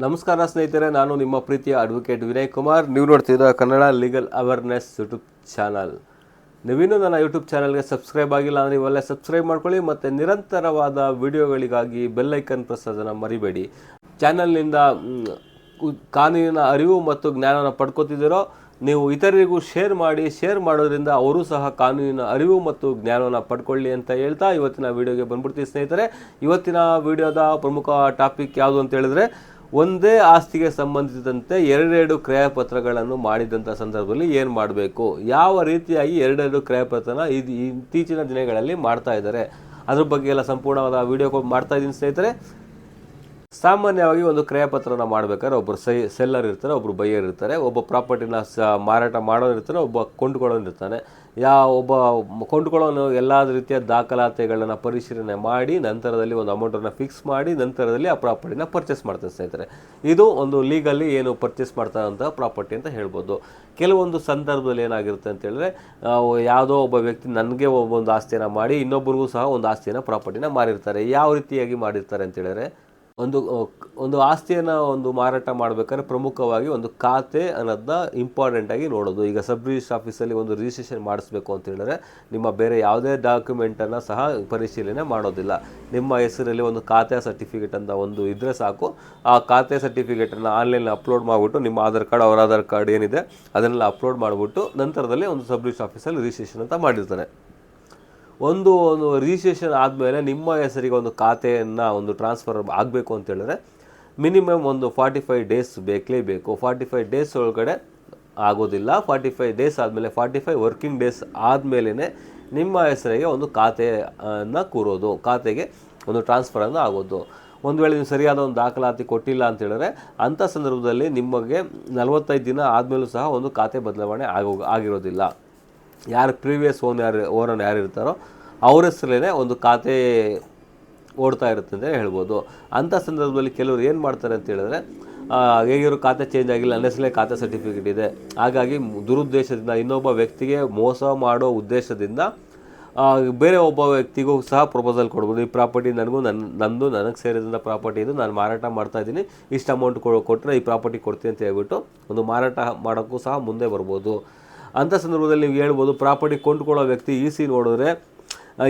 ನಮಸ್ಕಾರ ಸ್ನೇಹಿತರೆ, ನಾನು ನಿಮ್ಮ ಪ್ರೀತಿಯ ಅಡ್ವೊಕೇಟ್ ವಿನಯ್ ಕುಮಾರ್. ನೀವು ನೋಡ್ತಿದ್ದೀರಾ Kannada legal awareness YouTube channel ನೀವಿನ್ನೂ ನನ್ನ ಯೂಟ್ಯೂಬ್ ಚಾನಲ್ಗೆ ಸಬ್ಸ್ಕ್ರೈಬ್ ಆಗಿಲ್ಲ ಅಂದರೆ ಇವೆಲ್ಲ ಸಬ್ಸ್ಕ್ರೈಬ್ ಮಾಡ್ಕೊಳ್ಳಿ ಮತ್ತು ನಿರಂತರವಾದ ವಿಡಿಯೋಗಳಿಗಾಗಿ ಬೆಲ್ಲೈಕನ್ ಪ್ರಸಾದನ ಮರಿಬೇಡಿ. ಚಾನಲ್ನಿಂದ ಕಾನೂನಿನ ಅರಿವು ಮತ್ತು ಜ್ಞಾನನ ಪಡ್ಕೋತಿದ್ದೀರೋ, ನೀವು ಇತರರಿಗೂ ಶೇರ್ ಮಾಡಿ ಶೇರ್ ಮಾಡೋದ್ರಿಂದ ಅವರು ಸಹ ಕಾನೂನಿನ ಅರಿವು ಮತ್ತು ಜ್ಞಾನವನ್ನು ಪಡ್ಕೊಳ್ಳಿ ಅಂತ ಹೇಳ್ತಾ ಇವತ್ತಿನ ವಿಡಿಯೋಗೆ ಬಂದ್ಬಿಡ್ತೀವಿ ಸ್ನೇಹಿತರೆ. ಇವತ್ತಿನ ವಿಡಿಯೋದ ಪ್ರಮುಖ ಟಾಪಿಕ್ ಯಾವುದು ಅಂತ ಹೇಳಿದ್ರೆ ಒಂದೇ ಆಸ್ತಿಗೆ ಸಂಬಂಧಿಸಿದಂತೆ ಎರಡೆರಡು ಕ್ರಯಪತ್ರಗಳನ್ನು ಮಾಡಿದಂಥ ಸಂದರ್ಭದಲ್ಲಿ ಏನು ಮಾಡಬೇಕು? ಯಾವ ರೀತಿಯಾಗಿ ಎರಡೆರಡು ಕ್ರಯಪತ್ರನ ಇದು ಇತ್ತೀಚಿನ ದಿನಗಳಲ್ಲಿ ಮಾಡ್ತಾ ಇದ್ದಾರೆ? ಅದ್ರ ಬಗ್ಗೆ ಎಲ್ಲ ಸಂಪೂರ್ಣವಾದ ವಿಡಿಯೋ ಮಾಡ್ತಾ ಇದ್ದೀನಿ ಸ್ನೇಹಿತರೆ. ಸಾಮಾನ್ಯವಾಗಿ ಒಂದು ಕ್ರಯಪತ್ರನ ಮಾಡಬೇಕಾದ್ರೆ ಒಬ್ಬರು ಸೈ ಸೆಲ್ಲರ್ ಇರ್ತಾರೆ ಒಬ್ಬರು ಬೈಯರ್ ಇರ್ತಾರೆ ಒಬ್ಬ ಪ್ರಾಪರ್ಟಿನ ಸ ಮಾರಾಟ ಮಾಡೋರು ಇರ್ತಾನೆ ಒಬ್ಬ ಕೊಂಡುಕೊಳ್ಳೋನು ಇರ್ತಾನೆ. ಯಾವ ಒಬ್ಬ ಕೊಂಡುಕೊಳ್ಳೋನು ಎಲ್ಲ ರೀತಿಯ ದಾಖಲಾತಿಗಳನ್ನು ಪರಿಶೀಲನೆ ಮಾಡಿ ನಂತರದಲ್ಲಿ ಒಂದು ಅಮೌಂಟನ್ನು ಫಿಕ್ಸ್ ಮಾಡಿ ನಂತರದಲ್ಲಿ ಆ ಪ್ರಾಪರ್ಟಿನ ಪರ್ಚೇಸ್ ಮಾಡ್ತಾರೆ ಸ್ನೇಹಿತರೆ. ಇದು ಒಂದು ಲೀಗಲ್ಲಿ ಏನು ಪರ್ಚೇಸ್ ಮಾಡ್ತಾರಂಥ ಪ್ರಾಪರ್ಟಿ ಅಂತ ಹೇಳ್ಬೋದು. ಕೆಲವೊಂದು ಸಂದರ್ಭದಲ್ಲಿ ಏನಾಗಿರುತ್ತೆ ಅಂತ ಹೇಳಿದ್ರೆ ಆ, ಯಾವುದೋ ಒಬ್ಬ ವ್ಯಕ್ತಿ ನನಗೆ ಒಂದು ಆಸ್ತಿಯನ್ನು ಮಾಡಿ ಇನ್ನೊಬ್ಬರಿಗೂ ಸಹ ಒಂದು ಆಸ್ತಿಯನ್ನು ಪ್ರಾಪರ್ಟಿನ ಮಾರಿರ್ತಾರೆ. ಯಾವ ರೀತಿಯಾಗಿ ಮಾಡಿರ್ತಾರೆ ಅಂತ ಹೇಳಿದ್ರೆ ಒಂದು ಒಂದು ಆಸ್ತಿಯನ್ನು ಒಂದು ಮಾರಾಟ ಮಾಡಬೇಕಾದ್ರೆ ಪ್ರಮುಖವಾಗಿ ಒಂದು ಖಾತೆ ಅನ್ನೋದನ್ನ ಇಂಪಾರ್ಟೆಂಟಾಗಿ ನೋಡೋದು. ಈಗ ಸಬ್ ರಿಜಿಸ್ಟರ್ ಆಫೀಸಲ್ಲಿ ಒಂದು ರಿಜಿಸ್ಟ್ರೇಷನ್ ಮಾಡಿಸ್ಬೇಕು ಅಂತ ಹೇಳಿದ್ರೆ ನಿಮ್ಮ ಬೇರೆ ಯಾವುದೇ ಡಾಕ್ಯುಮೆಂಟನ್ನು ಸಹ ಪರಿಶೀಲನೆ ಮಾಡೋದಿಲ್ಲ. ನಿಮ್ಮ ಹೆಸರಲ್ಲಿ ಒಂದು ಖಾತೆ ಸರ್ಟಿಫಿಕೇಟ್ ಅಂತ ಒಂದು ಇದ್ದರೆ ಸಾಕು. ಆ ಖಾತೆ ಸರ್ಟಿಫಿಕೇಟನ್ನು ಆನ್ಲೈನ್ ಅಪ್ಲೋಡ್ ಮಾಡಿಬಿಟ್ಟು ನಿಮ್ಮ ಆಧಾರ್ ಕಾರ್ಡ್, ಅವರ ಆಧಾರ್ ಕಾರ್ಡ್ ಏನಿದೆ ಅದನ್ನೆಲ್ಲ ಅಪ್ಲೋಡ್ ಮಾಡಿಬಿಟ್ಟು ನಂತರದಲ್ಲಿ ಒಂದು ಸಬ್ ರಿಜಿಸ್ಟರ್ ಆಫೀಸಲ್ಲಿ ರಿಜಿಸ್ಟ್ರೇಷನ್ ಅಂತ ಮಾಡಿರ್ತಾರೆ. ಒಂದು ಒಂದು ರಿಜಿಸ್ಟ್ರೇಷನ್ ಆದಮೇಲೆ ನಿಮ್ಮ ಹೆಸರಿಗೆ ಒಂದು ಖಾತೆಯನ್ನು ಒಂದು ಟ್ರಾನ್ಸ್ಫರ್ ಆಗಬೇಕು ಅಂತ ಹೇಳಿದ್ರೆ ಮಿನಿಮಮ್ ಒಂದು ಫಾರ್ಟಿ ಫೈವ್ ಡೇಸ್ ಬೇಕೇ ಬೇಕು. ಫಾರ್ಟಿ ಫೈವ್ ಡೇಸ್ ಒಳಗಡೆ ಆಗೋದಿಲ್ಲ. ಫಾರ್ಟಿ ಫೈವ್ ಡೇಸ್ ಆದಮೇಲೆ ಫಾರ್ಟಿ ಫೈವ್ ವರ್ಕಿಂಗ್ ಡೇಸ್ ಆದಮೇಲೆ ನಿಮ್ಮ ಹೆಸರಿಗೆ ಒಂದು ಖಾತೆಯನ್ನು ಕೂರೋದು, ಖಾತೆಗೆ ಒಂದು ಟ್ರಾನ್ಸ್ಫರನ್ನು ಆಗೋದು. ಒಂದು ವೇಳೆ ನೀವು ಸರಿಯಾದ ಒಂದು ದಾಖಲಾತಿ ಕೊಟ್ಟಿಲ್ಲ ಅಂತ ಹೇಳಿದ್ರೆ ಅಂಥ ಸಂದರ್ಭದಲ್ಲಿ ನಿಮಗೆ ನಲವತ್ತೈದು ದಿನ ಆದಮೇಲೂ ಸಹ ಒಂದು ಖಾತೆ ಬದಲಾವಣೆ ಆಗೋ ಆಗಿರೋದಿಲ್ಲ. ಯಾರು ಪ್ರೀವಿಯಸ್ ಓನ್ ಯಾರು ಓನರ್ ಯಾರು ಇರ್ತಾರೋ ಅವ್ರ ಹೆಸರಲ್ಲೇ ಒಂದು ಖಾತೆ ಓಡ್ತಾ ಇರುತ್ತೆ ಅಂತ ಹೇಳ್ಬೋದು. ಅಂಥ ಸಂದರ್ಭದಲ್ಲಿ ಕೆಲವರು ಏನು ಮಾಡ್ತಾರೆ ಅಂತ ಹೇಳಿದ್ರೆ ಹೇಗಿರೋ ಖಾತೆ ಚೇಂಜ್ ಆಗಿಲ್ಲ, ಅನ್ನಿಸಲೇ ಖಾತೆ ಸರ್ಟಿಫಿಕೇಟ್ ಇದೆ. ಹಾಗಾಗಿ ದುರುದ್ದೇಶದಿಂದ ಇನ್ನೊಬ್ಬ ವ್ಯಕ್ತಿಗೆ ಮೋಸ ಮಾಡೋ ಉದ್ದೇಶದಿಂದ ಬೇರೆ ಒಬ್ಬ ವ್ಯಕ್ತಿಗೂ ಸಹ ಪ್ರಪೋಸಲ್ ಕೊಡ್ಬೋದು. ಈ ಪ್ರಾಪರ್ಟಿ ನನಗೂ ನನ್ನ ನಂದು, ನನಗೆ ಸೇರಿದಂಥ ಪ್ರಾಪರ್ಟಿ ಇದು, ನಾನು ಮಾರಾಟ ಮಾಡ್ತಾ ಇದ್ದೀನಿ. ಇಷ್ಟು ಅಮೌಂಟ್ ಕೊಟ್ಟರೆ ಈ ಪ್ರಾಪರ್ಟಿ ಕೊಡ್ತೀನಿ ಅಂತ ಹೇಳ್ಬಿಟ್ಟು ಒಂದು ಮಾರಾಟ ಮಾಡೋಕ್ಕೂ ಸಹ ಮುಂದೆ ಬರ್ಬೋದು. ಅಂಥ ಸಂದರ್ಭದಲ್ಲಿ ನೀವು ಹೇಳ್ಬೋದು, ಪ್ರಾಪರ್ಟಿ ಕೊಂಡುಕೊಳ್ಳೋ ವ್ಯಕ್ತಿ ಇ ಸಿ ನೋಡಿದ್ರೆ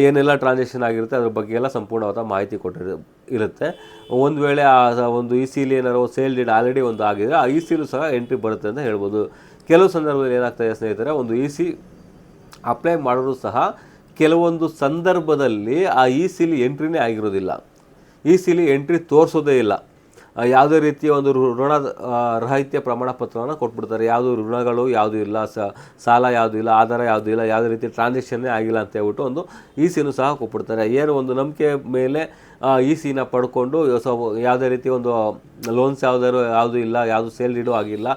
ಏನೆಲ್ಲ ಟ್ರಾನ್ಸಾಕ್ಷನ್ ಆಗಿರುತ್ತೆ, ಅದ್ರ ಬಗ್ಗೆ ಎಲ್ಲ ಸಂಪೂರ್ಣವಾದ ಮಾಹಿತಿ ಕೊಟ್ಟಿರ, ಇರುತ್ತೆ. ಒಂದು ವೇಳೆ ಆ ಒಂದು ಇ ಸಿಲಿ ಏನಾರೋ ಸೇಲ್ ಡೀಡ್ ಆಲ್ರೆಡಿ ಒಂದು ಆಗಿದೆ ಆ ಇ ಸಿಲು ಸಹ ಎಂಟ್ರಿ ಬರುತ್ತೆ ಅಂತ ಹೇಳ್ಬೋದು. ಕೆಲವು ಸಂದರ್ಭದಲ್ಲಿ ಏನಾಗ್ತದೆ ಸ್ನೇಹಿತರೆ, ಒಂದು ಇ ಸಿ ಅಪ್ಲೈ ಮಾಡೋರು ಸಹ ಕೆಲವೊಂದು ಸಂದರ್ಭದಲ್ಲಿ ಆ ಇ ಸಿಲಿ ಎಂಟ್ರಿನೇ ಆಗಿರೋದಿಲ್ಲ. ಇ ಸಿಲಿ ಎಂಟ್ರಿ ತೋರಿಸೋದೇ ಇಲ್ಲ. ಯಾವುದೇ ರೀತಿಯ ಒಂದು ಋಣ ರಹಿತ್ಯ ಪ್ರಮಾಣ ಪತ್ರವನ್ನು ಕೊಟ್ಬಿಡ್ತಾರೆ. ಯಾವುದು ಋಣಗಳು ಯಾವುದೂ ಇಲ್ಲ ಸಾಲ ಯಾವುದೂ ಇಲ್ಲ, ಆಧಾರ ಯಾವುದೂ ಇಲ್ಲ, ಯಾವುದೇ ರೀತಿ ಟ್ರಾನ್ಸಾಕ್ಷನ್ನೇ ಆಗಿಲ್ಲ ಅಂತ ಹೇಳ್ಬಿಟ್ಟು ಒಂದು ಇ ಸಿನೂ ಸಹ ಕೊಟ್ಬಿಡ್ತಾರೆ. ಏನು ಒಂದು ನಂಬಿಕೆ ಮೇಲೆ ಇ ಸಿನ ಪಡ್ಕೊಂಡು ಸೊ, ಯಾವುದೇ ರೀತಿ ಒಂದು ಲೋನ್ಸ್ ಯಾವುದಾದ್ರು, ಯಾವುದೂ ಇಲ್ಲ, ಯಾವುದು ಸೇಲ್ ಇಡೋ ಆಗಿಲ್ಲ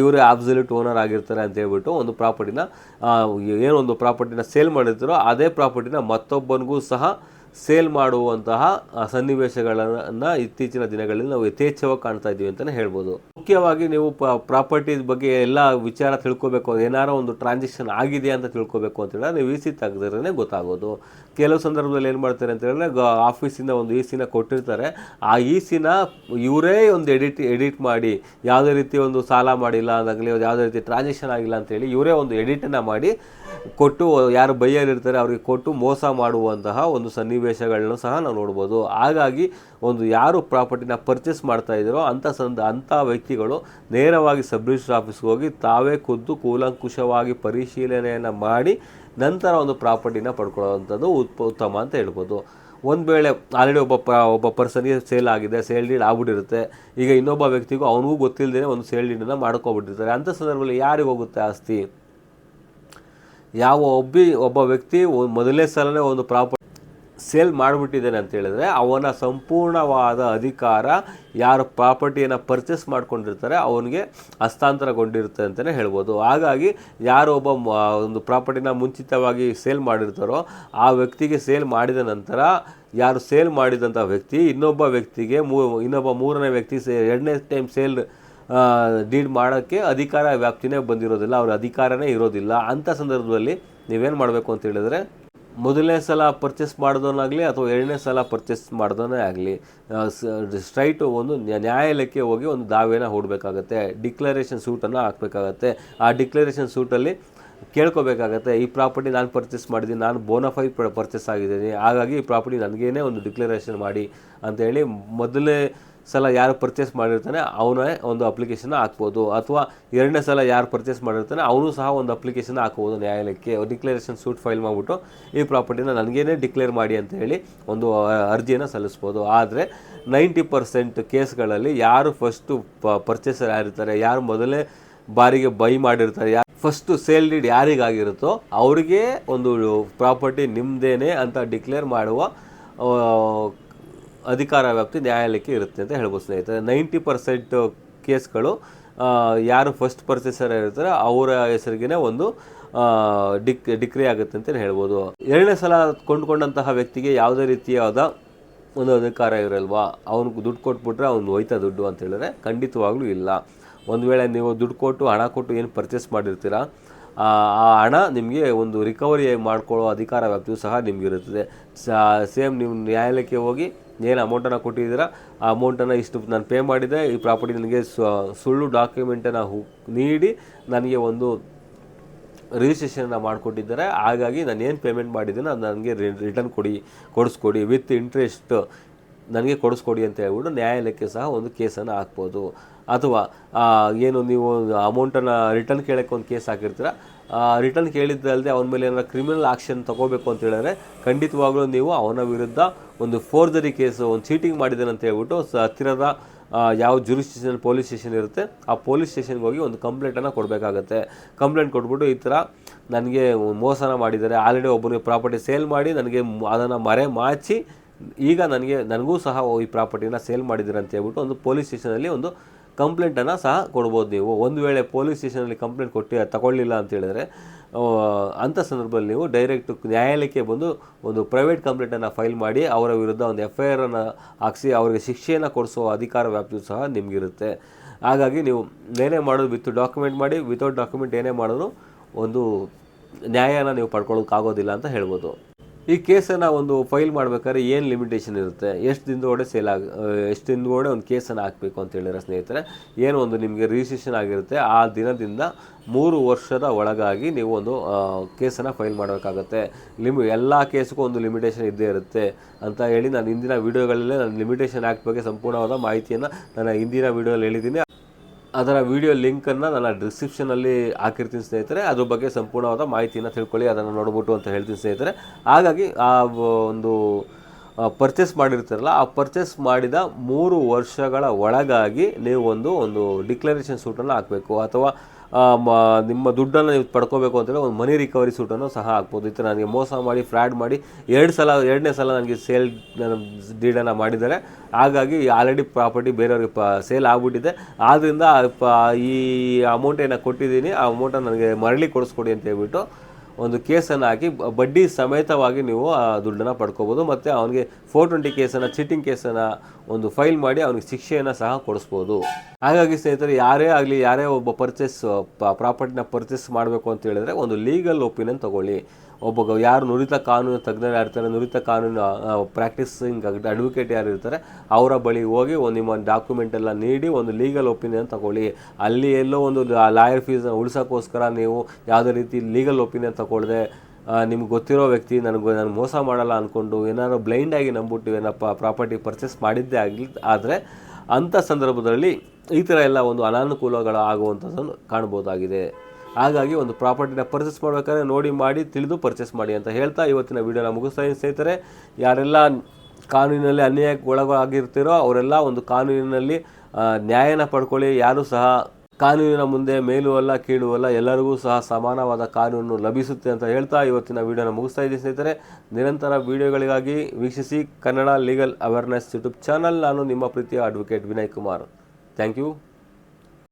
ಇವರೇ ಆಬ್ಸಲ್ಯೂಟ್ ಓನರ್ ಆಗಿರ್ತಾರೆ ಅಂತ ಹೇಳ್ಬಿಟ್ಟು ಒಂದು ಪ್ರಾಪರ್ಟಿನ ಏನೊಂದು ಪ್ರಾಪರ್ಟಿನ ಸೇಲ್ ಮಾಡಿರ್ತಾರೋ, ಅದೇ ಪ್ರಾಪರ್ಟಿನ ಮತ್ತೊಬ್ಬನಿಗೂ ಸಹ ಸೇಲ್ ಮಾಡುವಂತಹ ಸನ್ನಿವೇಶಗಳನ್ನು ಇತ್ತೀಚಿನ ದಿನಗಳಲ್ಲಿ ನಾವು ಯಥೇಚ್ಛವಾಗಿ ಕಾಣ್ತಾ ಇದ್ದೀವಿ ಅಂತಲೇ ಹೇಳ್ಬೋದು. ಮುಖ್ಯವಾಗಿ ನೀವು ಪ್ರಾಪರ್ಟಿ ಬಗ್ಗೆ ಎಲ್ಲ ವಿಚಾರ ತಿಳ್ಕೊಬೇಕು. ಏನಾರೋ ಒಂದು ಟ್ರಾನ್ಸಾಕ್ಷನ್ ಆಗಿದೆ ಅಂತ ತಿಳ್ಕೊಬೇಕು ಅಂತ ಹೇಳಿದ್ರೆ ನೀವು ಇ ಸಿ ತೆಗೆದ್ರೆ ಗೊತ್ತಾಗೋದು. ಕೆಲವು ಸಂದರ್ಭದಲ್ಲಿ ಏನು ಮಾಡ್ತಾರೆ ಅಂತ ಹೇಳಿದ್ರೆ, ಗ, ಆಫೀಸಿಂದ ಒಂದು ಇ ಸಿನ ಕೊಟ್ಟಿರ್ತಾರೆ. ಆ ಇ ಸಿನ ಇವರೇ ಒಂದು ಎಡಿಟ್ ಎಡಿಟ್ ಮಾಡಿ, ಯಾವುದೇ ರೀತಿ ಒಂದು ಸಾಲ ಮಾಡಿಲ್ಲ ಅದಾಗಲಿ ಯಾವುದೇ ರೀತಿ ಟ್ರಾನ್ಸಾಕ್ಷನ್ ಆಗಿಲ್ಲ ಅಂತೇಳಿ ಇವರೇ ಒಂದು ಎಡಿಟನ್ನು ಮಾಡಿ ಕೊಟ್ಟು, ಯಾರು ಬೈಯರ್ ಇರ್ತಾರೆ ಅವ್ರಿಗೆ ಕೊಟ್ಟು ಮೋಸ ಮಾಡುವಂತಹ ಒಂದು ಸನ್ನಿವೇಶಗಳನ್ನ ಸಹ ನಾವು ನೋಡ್ಬೋದು. ಹಾಗಾಗಿ ಒಂದು ಯಾರು ಪ್ರಾಪರ್ಟಿನ ಪರ್ಚೇಸ್ ಮಾಡ್ತಾ ಇದ್ದಾರೋ ಅಂಥ ಸಂದ, ಅಂಥ ವ್ಯಕ್ತಿಗಳು ನೇರವಾಗಿ ಸಬ್ ಆಫೀಸ್ಗೆ ಹೋಗಿ ತಾವೇ ಖುದ್ದು ಕೂಲಂಕುಷವಾಗಿ ಪರಿಶೀಲನೆಯನ್ನು ಮಾಡಿ ನಂತರ ಒಂದು ಪ್ರಾಪರ್ಟಿನ ಪಡ್ಕೊಳ್ಳೋವಂಥದ್ದು ಉತ್, ಉತ್ತಮ ಅಂತ ಹೇಳ್ಬೋದು. ಒಂದು ವೇಳೆ ಆಲ್ರೆಡಿ ಒಬ್ಬ ಪ, ಒಬ್ಬ ಪರ್ಸನ್ಗೆ ಸೇಲ್ ಆಗಿದೆ, ಸೇಲ್ ಡೀಡ್ ಆಗ್ಬಿಟ್ಟಿರುತ್ತೆ. ಈಗ ಇನ್ನೊಬ್ಬ ವ್ಯಕ್ತಿಗೂ ಅವನಿಗೂ ಗೊತ್ತಿಲ್ಲದೇ ಒಂದು ಸೇಲ್ ಡೀಡನ್ನು ಮಾಡ್ಕೊಬಿಟ್ಟಿರ್ತಾರೆ. ಅಂಥ ಸಂದರ್ಭದಲ್ಲಿ ಯಾರಿಗೆ ಹೋಗುತ್ತೆ ಆಸ್ತಿ? ಯಾವ ಒಬ್ಬಿ, ಒಬ್ಬ ವ್ಯಕ್ತಿ ಮೊದಲನೇ ಸಲನೇ ಒಂದು ಪ್ರಾಪರ್ಟಿ ಸೇಲ್ ಮಾಡಿಬಿಟ್ಟಿದ್ದಾನೆ ಅಂತ ಹೇಳಿದ್ರೆ ಅವನ ಸಂಪೂರ್ಣವಾದ ಅಧಿಕಾರ ಯಾರು ಪ್ರಾಪರ್ಟಿಯನ್ನು ಪರ್ಚೇಸ್ ಮಾಡ್ಕೊಂಡಿರ್ತಾರೆ ಅವನಿಗೆ ಹಸ್ತಾಂತರಗೊಂಡಿರುತ್ತೆ ಅಂತಲೇ ಹೇಳ್ಬೋದು. ಹಾಗಾಗಿ ಯಾರು ಒಬ್ಬ ಒಂದು ಪ್ರಾಪರ್ಟಿನ ಮುಂಚಿತವಾಗಿ ಸೇಲ್ ಮಾಡಿರ್ತಾರೋ ಆ ವ್ಯಕ್ತಿಗೆ ಸೇಲ್ ಮಾಡಿದ ನಂತರ ಯಾರು ಸೇಲ್ ಮಾಡಿದಂಥ ವ್ಯಕ್ತಿ ಇನ್ನೊಬ್ಬ ವ್ಯಕ್ತಿಗೆ ಮೂ, ಇನ್ನೊಬ್ಬ ಮೂರನೇ ವ್ಯಕ್ತಿ ಸೇ, ಎರಡನೇ ಟೈಮ್ ಸೇಲ್ ಡೀಡ್ ಮಾಡೋಕ್ಕೆ ಅಧಿಕಾರ ವ್ಯಾಪ್ತಿನೇ ಬಂದಿರೋದಿಲ್ಲ, ಅವ್ರ ಅಧಿಕಾರನೇ ಇರೋದಿಲ್ಲ. ಅಂಥ ಸಂದರ್ಭದಲ್ಲಿ ನೀವೇನು ಮಾಡಬೇಕು ಅಂತ ಹೇಳಿದ್ರೆ ಮೊದಲನೇ ಸಲ ಪರ್ಚೇಸ್ ಮಾಡಿದವನಾಗಲಿ ಅಥವಾ ಎರಡನೇ ಸಲ ಪರ್ಚೇಸ್ ಮಾಡಿದವನೇ ಆಗಲಿ ಸ್ಟ್ರೈಟು ಒಂದು ನ್ಯಾ- ನ್ಯಾಯಾಲಯಕ್ಕೆ ಹೋಗಿ ಒಂದು ದಾವೆನ ಹೂಡಬೇಕಾಗತ್ತೆ ಡಿಕ್ಲರೇಷನ್ ಸೂಟನ್ನು ಹಾಕಬೇಕಾಗತ್ತೆ. ಆ ಡಿಕ್ಲರೇಷನ್ ಸೂಟಲ್ಲಿ ಕೇಳ್ಕೋಬೇಕಾಗತ್ತೆ, ಈ ಪ್ರಾಪರ್ಟಿ ನಾನು ಪರ್ಚೇಸ್ ಮಾಡಿದ್ದೀನಿ, ನಾನು ಬೋನಫೈ ಪರ್ಚೇಸ್ ಆಗಿದ್ದೀನಿ, ಹಾಗಾಗಿ ಈ ಪ್ರಾಪರ್ಟಿ ನನಗೇನೇ ಒಂದು ಡಿಕ್ಲರೇಷನ್ ಮಾಡಿ ಅಂತೇಳಿ ಮೊದಲನೇ ಸಲ ಯಾರು ಪರ್ಚೇಸ್ ಮಾಡಿರ್ತಾನೆ, ಅವನೇ ಒಂದು ಅಪ್ಲಿಕೇಶನ್ ಹಾಕ್ಬೋದು. ಅಥವಾ ಎರಡನೇ ಸಲ ಯಾರು ಪರ್ಚೇಸ್ ಮಾಡಿರ್ತಾನೆ, ಅವನು ಸಹ ಒಂದು ಅಪ್ಲಿಕೇಶನ್ ಹಾಕ್ಬೋದು ನ್ಯಾಯಾಲಯಕ್ಕೆ. ಡಿಕ್ಲರೇಷನ್ ಸೂಟ್ ಫೈಲ್ ಮಾಡಿಬಿಟ್ಟು ಈ ಪ್ರಾಪರ್ಟಿನ ನನಗೇನೆ ಡಿಕ್ಲೇರ್ ಮಾಡಿ ಅಂತ ಹೇಳಿ ಒಂದು ಅರ್ಜಿಯನ್ನು ಸಲ್ಲಿಸ್ಬೋದು. ಆದರೆ ನೈಂಟಿ ಪರ್ಸೆಂಟ್ ಕೇಸ್ಗಳಲ್ಲಿ ಯಾರು ಫಸ್ಟು ಪ ಪರ್ಚೇಸರ್ ಯಾರಿರ್ತಾರೆ, ಯಾರು ಮೊದಲೇ ಬಾರಿಗೆ ಬೈ ಮಾಡಿರ್ತಾರೆ, ಯಾರು ಫಸ್ಟು ಸೇಲ್ ಡೀಡ್ ಯಾರಿಗಾಗಿರುತ್ತೋ ಅವರಿಗೆ ಒಂದು ಪ್ರಾಪರ್ಟಿ ನಿಮ್ಮದೇನೆ ಅಂತ ಡಿಕ್ಲೇರ್ ಮಾಡುವ ಅಧಿಕಾರ ವ್ಯಾಪ್ತಿ ನ್ಯಾಯಾಲಯಕ್ಕೆ ಇರುತ್ತೆ ಅಂತ ಹೇಳ್ಬೋದು ಸ್ನೇಹಿತರೆ. ನೈಂಟಿ ಪರ್ಸೆಂಟ್ ಕೇಸ್ಗಳು ಯಾರು ಫಸ್ಟ್ ಪರ್ಚೇಸರ್ ಇರ್ತಾರೆ ಅವರ ಹೆಸರಿಗೇನೆ ಒಂದು ಡಿಕ್, ಡಿಕ್ರಿ ಆಗುತ್ತೆ ಅಂತ ಹೇಳ್ಬೋದು. ಎರಡನೇ ಸಲ ಕೊಂಡ್ಕೊಂಡಂತಹ ವ್ಯಕ್ತಿಗೆ ಯಾವುದೇ ರೀತಿಯಾದ ಒಂದು ಅಧಿಕಾರ ಇರಲ್ವಾ? ಅವ್ನಿಗೆ ದುಡ್ಡು ಕೊಟ್ಬಿಟ್ರೆ ಅವ್ನು ಹೋಯ್ತಾ ದುಡ್ಡು ಅಂತ ಹೇಳಿದ್ರೆ ಖಂಡಿತವಾಗ್ಲೂ ಇಲ್ಲ. ಒಂದು ವೇಳೆ ನೀವು ದುಡ್ಡು ಕೊಟ್ಟು, ಹಣ ಕೊಟ್ಟು ಏನು ಪರ್ಚೇಸ್ ಮಾಡಿರ್ತೀರ, ಆ ಹಣ ನಿಮಗೆ ಒಂದು ರಿಕವರಿ ಮಾಡ್ಕೊಳ್ಳೋ ಅಧಿಕಾರ ವ್ಯಾಪ್ತಿಯು ಸಹ ನಿಮಗಿರುತ್ತದೆ. ಸೇಮ್ ನೀವು ನ್ಯಾಯಾಲಯಕ್ಕೆ ಹೋಗಿ ಏನು ಅಮೌಂಟನ್ನು ಕೊಟ್ಟಿದ್ದೀರಾ, ಆ ಅಮೌಂಟನ್ನು ಇಷ್ಟು ನಾನು ಪೇ ಮಾಡಿದೆ, ಈ ಪ್ರಾಪರ್ಟಿ ನನಗೆ ಸುಳ್ಳು ಡಾಕ್ಯುಮೆಂಟನ್ನು ನೀಡಿ, ನನಗೆ ಒಂದು ರಿಜಿಸ್ಟ್ರೇಷನ್ನ ಮಾಡಿಕೊಟ್ಟಿದ್ದಾರೆ. ಹಾಗಾಗಿ ನಾನು ಏನು ಪೇಮೆಂಟ್ ಮಾಡಿದ್ದೀನೋ, ಅದು ನನಗೆ ರಿಟರ್ನ್ ಕೊಡಿ, ಕೊಡಿಸ್ಕೊಡಿ. ವಿತ್ ಇಂಟ್ರೆಸ್ಟ್ ನನಗೆ ಕೊಡಿಸ್ಕೊಡಿ ಅಂತ ಹೇಳ್ಬಿಟ್ಟು ನ್ಯಾಯಾಲಯಕ್ಕೆ ಸಹ ಒಂದು ಕೇಸನ್ನು ಹಾಕ್ಬೋದು. ಅಥವಾ ಏನು ನೀವು ಅಮೌಂಟನ್ನು ರಿಟರ್ನ್ ಕೇಳೋಕ್ಕೆ ಒಂದು ಕೇಸ್ ಹಾಕಿರ್ತೀರ? ರಿಟರ್ನ್ ಕೇಳಿದ್ದಲ್ಲದೆ ಅವನ ಮೇಲೆ ಏನಾರ ಕ್ರಿಮಿನಲ್ ಆ್ಯಕ್ಷನ್ ತಗೋಬೇಕು ಅಂತ ಹೇಳಿದ್ರೆ ಖಂಡಿತವಾಗ್ಲೂ ನೀವು ಅವನ ವಿರುದ್ಧ ಒಂದು ಫೋರ್ಜರಿ ಕೇಸು, ಒಂದು ಚೀಟಿಂಗ್ ಮಾಡಿದ್ದಾನೆ ಅಂತ ಹೇಳ್ಬಿಟ್ಟು ಹತ್ತಿರದ ಯಾವ ಜುರಿ ಸ್ಟೇಷನ್ ಪೊಲೀಸ್ ಸ್ಟೇಷನ್ ಇರುತ್ತೆ, ಆ ಪೊಲೀಸ್ ಸ್ಟೇಷನ್ಗೆ ಹೋಗಿ ಒಂದು ಕಂಪ್ಲೇಂಟನ್ನು ಕೊಡಬೇಕಾಗತ್ತೆ. ಕಂಪ್ಲೇಂಟ್ ಕೊಟ್ಬಿಟ್ಟು ಈ ಥರ ನನಗೆ ಮೋಸನ ಮಾಡಿದ್ದಾರೆ. ಆಲ್ರೆಡಿ ಒಬ್ಬನಿಗೆ ಪ್ರಾಪರ್ಟಿ ಸೇಲ್ ಮಾಡಿ, ನನಗೆ ಅದನ್ನು ಮರೆ ಮಾಚಿ ಈಗ ನನಗೆ, ನನಗೂ ಸಹ ಈ ಪ್ರಾಪರ್ಟಿನ ಸೇಲ್ ಮಾಡಿದ್ದೀರ ಅಂತ ಹೇಳ್ಬಿಟ್ಟು ಒಂದು ಪೊಲೀಸ್ ಸ್ಟೇಷನಲ್ಲಿ ಒಂದು ಕಂಪ್ಲೇಂಟನ್ನು ಸಹ ಕೊಡ್ಬೋದು ನೀವು. ಒಂದು ವೇಳೆ ಪೊಲೀಸ್ ಸ್ಟೇಷನಲ್ಲಿ ಕಂಪ್ಲೇಂಟ್ ಕೊಟ್ಟು ತಗೊಳ್ಳಿಲ್ಲ ಅಂತ ಹೇಳಿದ್ರೆ ಅಂಥ ಸಂದರ್ಭದಲ್ಲಿ ನೀವು ಡೈರೆಕ್ಟ್ ನ್ಯಾಯಾಲಯಕ್ಕೆ ಬಂದು ಒಂದು ಪ್ರೈವೇಟ್ ಕಂಪ್ಲೇಂಟನ್ನು ಫೈಲ್ ಮಾಡಿ, ಅವರ ವಿರುದ್ಧ ಒಂದು ಎಫ್ ಐ ಆರನ್ನು ಹಾಕಿಸಿ, ಅವರಿಗೆ ಶಿಕ್ಷೆಯನ್ನು ಕೊಡಿಸುವ ಅಧಿಕಾರ ವ್ಯಾಪ್ತಿಯು ಸಹ ನಿಮಗಿರುತ್ತೆ. ಹಾಗಾಗಿ ನೀವು ಏನೇ ಮಾಡೋದು ವಿತ್ ಡಾಕ್ಯುಮೆಂಟ್ ಮಾಡಿ, ವಿತೌಟ್ ಡಾಕ್ಯುಮೆಂಟ್ ಏನೇ ಮಾಡೋದು ಒಂದು ನ್ಯಾಯನ ನೀವು ಪಡ್ಕೊಳ್ಳೋಕ್ಕಾಗೋದಿಲ್ಲ ಅಂತ ಹೇಳ್ಬೋದು. ಈ ಕೇಸನ್ನು ಒಂದು ಫೈಲ್ ಮಾಡ್ಬೇಕಾದ್ರೆ ಏನು ಲಿಮಿಟೇಷನ್ ಇರುತ್ತೆ? ಎಷ್ಟು ದಿನದೊಳಗೆ ಸೇಲ್ ಆಗ ಎಷ್ಟು ದಿನದೊಳಗೆ ಒಂದು ಕೇಸನ್ನು ಹಾಕಬೇಕು ಅಂತ ಹೇಳಿದ್ರೆ ಸ್ನೇಹಿತರೆ, ಏನು ಒಂದು ನಿಮಗೆ ರಿಜಿಸ್ಟ್ರೇಷನ್ ಆಗಿರುತ್ತೆ, ಆ ದಿನದಿಂದ ಮೂರು ವರ್ಷದ ಒಳಗಾಗಿ ನೀವು ಒಂದು ಕೇಸನ್ನು ಫೈಲ್ ಮಾಡಬೇಕಾಗತ್ತೆ. ಲಿಮಿ, ಎಲ್ಲ ಕೇಸ್ಗೂ ಒಂದು ಲಿಮಿಟೇಷನ್ ಇದ್ದೇ ಇರುತ್ತೆ ಅಂತ ಹೇಳಿ ನಾನು ಇಂದಿನ ವೀಡಿಯೋಗಳಲ್ಲೇ ನಾನು ಲಿಮಿಟೇಷನ್ ಆ್ಯಕ್ಟ್ ಬಗ್ಗೆ ಸಂಪೂರ್ಣವಾದ ಮಾಹಿತಿಯನ್ನು ನಾನು ಇಂದಿನ ವೀಡಿಯೋದಲ್ಲಿ ಹೇಳಿದ್ದೀನಿ. ಅದರ ವಿಡಿಯೋ ಲಿಂಕನ್ನು ನನ್ನ ಡಿಸ್ಕ್ರಿಪ್ಷನಲ್ಲಿ ಹಾಕಿರ್ತೀನಿ ಸ್ನೇಹಿತರೆ. ಅದ್ರ ಬಗ್ಗೆ ಸಂಪೂರ್ಣವಾದ ಮಾಹಿತಿಯನ್ನು ತಿಳ್ಕೊಳ್ಳಿ, ಅದನ್ನು ನೋಡ್ಬಿಟ್ಟು ಅಂತ ಹೇಳ್ತೀನಿ ಸ್ನೇಹಿತರೆ. ಹಾಗಾಗಿ ಆ ಒಂದು ಪರ್ಚೇಸ್ ಮಾಡಿರ್ತೀರಲ್ಲ, ಆ ಪರ್ಚೇಸ್ ಮಾಡಿದ ಮೂರು ವರ್ಷಗಳ ಒಳಗಾಗಿ ನೀವು ಒಂದು ಒಂದು ಡಿಕ್ಲರೇಷನ್ ಸೂಟನ್ನು ಹಾಕಬೇಕು. ಅಥವಾ ನಿಮ್ಮ ದುಡ್ಡನ್ನು ನೀವು ಪಡ್ಕೋಬೇಕು ಅಂತೇಳಿ ಒಂದು ಮನಿ ರಿಕವರಿ ಸೂಟನ್ನು ಸಹ ಹಾಕ್ಬೋದು. ಥರ ನನಗೆ ಮೋಸ ಮಾಡಿ ಫ್ರಾಡ್ ಮಾಡಿ ಎರಡು ಸಲ, ಎರಡನೇ ಸಲ ನನಗೆ ಸೇಲ್ ಡೀಡನ್ನು ಮಾಡಿದ್ದಾರೆ. ಹಾಗಾಗಿ ಆಲ್ರೆಡಿ ಪ್ರಾಪರ್ಟಿ ಬೇರೆಯವ್ರಿಗೆ ಪ ಸೇಲ್ ಆಗಿಬಿಟ್ಟಿದೆ. ಆದ್ದರಿಂದ ಈ ಅಮೌಂಟ್ ಏನು ಕೊಟ್ಟಿದ್ದೀನಿ, ಆ ಅಮೌಂಟನ್ನು ನನಗೆ ಮರಳಿ ಕೊಡಿಸ್ಕೊಡಿ ಅಂತ ಹೇಳ್ಬಿಟ್ಟು ಒಂದು ಕೇಸನ್ನು ಹಾಕಿ, ಬಡ್ಡಿ ಸಮೇತವಾಗಿ ನೀವು ಆ ದುಡ್ಡನ್ನು ಪಡ್ಕೋಬೋದು ಮತ್ತು ಅವನಿಗೆ ಫೋರ್ ಟ್ವೆಂಟಿ ಕೇಸನ್ನು ಚೀಟಿಂಗ್ ಕೇಸನ್ನು ಒಂದು ಫೈಲ್ ಮಾಡಿ ಅವನಿಗೆ ಶಿಕ್ಷೆಯನ್ನು ಸಹ ಕೊಡಿಸ್ಬೋದು. ಹಾಗಾಗಿ ಸ್ನೇಹಿತರೆ, ಯಾರೇ ಆಗಲಿ, ಯಾರೇ ಒಬ್ಬ ಪರ್ಚೇಸ್ ಪ್ರಾಪರ್ಟಿನ ಪರ್ಚೇಸ್ ಮಾಡಬೇಕು ಅಂತ ಹೇಳಿದ್ರೆ ಒಂದು ಲೀಗಲ್ ಒಪಿನಿಯನ್ ತಗೊಳ್ಳಿ. ಒಬ್ಬ ಯಾರು ನುರಿತ ಕಾನೂನು ತಜ್ಞರು ಇರ್ತಾರೆ, ನುರಿತ ಕಾನೂನು ಪ್ರಾಕ್ಟೀಸಿಂಗ್ ಅಡ್ವೊಕೇಟ್ ಯಾರು ಇರ್ತಾರೆ, ಅವರ ಬಳಿ ಹೋಗಿ ಒಂದು ನಿಮ್ಮ ಡಾಕ್ಯುಮೆಂಟ್ ಎಲ್ಲ ನೀಡಿ ಒಂದು ಲೀಗಲ್ ಒಪಿನಿಯನ್ ತಗೊಳ್ಳಿ. ಅಲ್ಲಿ ಎಲ್ಲೋ ಒಂದು ಲಾಯರ್ ಫೀಸ್ ಉಳಿಸೋಕ್ಕೋಸ್ಕರ ನೀವು ಯಾವುದೇ ರೀತಿ ಲೀಗಲ್ ಒಪಿನಿಯನ್ ತಗೊಳ್ಳದೆ ನಿಮ್ಗೆ ಗೊತ್ತಿರೋ ವ್ಯಕ್ತಿ ನನಗೆ ನಾನು ಮೋಸ ಮಾಡಲ್ಲ ಅಂದ್ಕೊಂಡು ಏನಾದ್ರು ಬ್ಲೈಂಡಾಗಿ ನಂಬಿಟ್ಟು ಏನಪ್ಪ ಪ್ರಾಪರ್ಟಿ ಪರ್ಚೇಸ್ ಮಾಡಿದ್ದೇ ಆಗಲಿ ಆದರೆ ಅಂಥ ಸಂದರ್ಭದಲ್ಲಿ ಈ ಥರ ಎಲ್ಲ ಒಂದು ಅನಾನುಕೂಲಗಳು ಆಗುವಂಥದ್ದನ್ನು ಕಾಣ್ಬೋದಾಗಿದೆ. ಹಾಗಾಗಿ ಒಂದು ಪ್ರಾಪರ್ಟಿನ ಪರ್ಚೇಸ್ ಮಾಡಬೇಕಾದ್ರೆ ನೋಡಿ ಮಾಡಿ ತಿಳಿದು ಪರ್ಚೇಸ್ ಮಾಡಿ ಅಂತ ಹೇಳ್ತಾ ಇವತ್ತಿನ ವಿಡಿಯೋನ ಮುಗಿಸ್ತಾ ಸ್ನೇಹಿತರೆ. ಯಾರೆಲ್ಲ ಕಾನೂನಿನಲ್ಲಿ ಅನ್ಯಾಯಕ್ಕೆ ಒಳಗಾಗಿರ್ತೀರೋ ಅವರೆಲ್ಲ ಒಂದು ಕಾನೂನಿನಲ್ಲಿ ನ್ಯಾಯನ ಪಡ್ಕೊಳ್ಳಿ. ಯಾರೂ ಸಹ ಕಾನೂನಿನ ಮುಂದೆ ಮೇಲೂ ಅಲ್ಲ, ಕೀಳು ಅಲ್ಲ, ಎಲ್ಲರಿಗೂ ಸಹ ಸಮಾನವಾದ ಕಾನೂನು ಲಭಿಸುತ್ತೆ ಅಂತ ಹೇಳ್ತಾ ಇವತ್ತಿನ ವಿಡಿಯೋನ ಮುಗಿಸ್ತಾ ಇದ್ದೀನಿ ಸ್ನೇಹಿತರೆ. ನಿರಂತರ ವಿಡಿಯೋಗಳಿಗಾಗಿ ವೀಕ್ಷಿಸಿ Kannada legal awareness YouTube channel. ನಾನು ನಿಮ್ಮ ಪ್ರೀತಿಯ advocate Vinay Kumar. Thank you